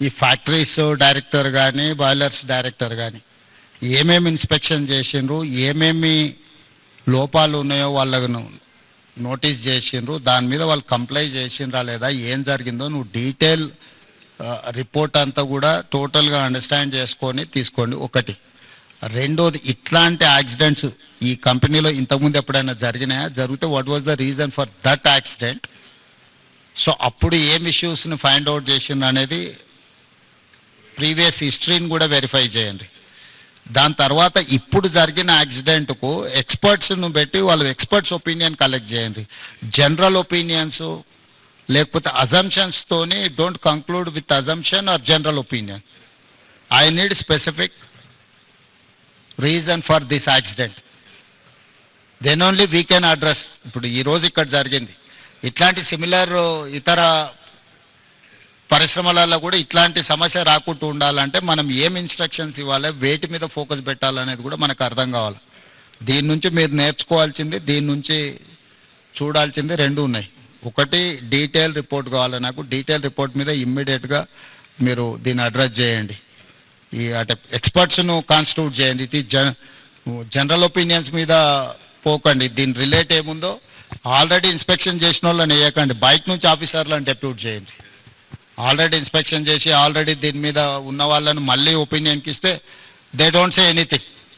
ఈ factories director కానీ boilers director కానీ ఏమేమి ఇన్స్పెక్షన్ చేసిండ్రు ఏమేమి లోపాలు ఉన్నాయో వాళ్ళకు నోటీస్ చేసిండ్రు దాని మీద వాళ్ళు కంప్లైంట్ చేసిండ్రా లేదా ఏం జరిగిందో నువ్వు డీటెయిల్ రిపోర్ట్ అంతా కూడా టోటల్గా అండర్స్టాండ్ చేసుకొని తీసుకోండి. ఒకటి. రెండోది ఇట్లాంటి యాక్సిడెంట్స్ ఈ కంపెనీలో ఇంతకుముందు ఎప్పుడైనా జరిగినాయా? జరిగితే what was the reason for that accident so అప్పుడు ఏం ఇష్యూస్ని ఫైండ్ అవుట్ చేసిండ్రు అనేది ప్రీవియస్ హిస్టరీని కూడా వెరిఫై చేయండి. దాని తర్వాత ఇప్పుడు జరిగిన యాక్సిడెంట్కు ఎక్స్పర్ట్స్ను పెట్టి వాళ్ళు ఎక్స్పర్ట్స్ ఒపీనియన్ కలెక్ట్ చేయండి. జనరల్ ఒపీనియన్స్ లేకపోతే అజంప్షన్స్తోని don't conclude with assumption or general opinion I need specific reason for this accident then only we can address ఇప్పుడు ఈరోజు ఇక్కడ జరిగింది. ఇట్లాంటి సిమిలర్ ఇతర పరిశ్రమలలో కూడా ఇట్లాంటి సమస్య రాకుండా ఉండాలంటే మనం ఏం ఇన్స్ట్రక్షన్స్ ఇవ్వాలి వేటి మీద ఫోకస్ పెట్టాలనేది కూడా మనకు అర్థం కావాలి. దీని నుంచి మీరు నేర్చుకోవాల్సింది దీని నుంచి చూడాల్సింది రెండు ఉన్నాయి. ఒకటి డీటెయిల్ రిపోర్ట్ కావాలి నాకు. డీటెయిల్ రిపోర్ట్ మీద ఇమ్మీడియట్గా మీరు దీన్ని అడ్రస్ చేయండి. ఈ అంటే ఎక్స్పర్ట్స్ను కాన్స్టిట్యూట్ చేయండి. ఇట్ ఈ జన జనరల్ ఒపీనియన్స్ మీద పోకండి. దీని రిలేట్ ఏముందో ఆల్రెడీ ఇన్స్పెక్షన్ చేసిన వాళ్ళని వేయకండి. బయట నుంచి ఆఫీసర్లను డెప్యూట్ చేయండి. ఆల్రెడీ ఇన్స్పెక్షన్ చేసి ఆల్రెడీ దీని మీద ఉన్న వాళ్ళని మళ్ళీ ఒపీనియన్కి ఇస్తే దే డోంట్ సే ఎనీథింగ్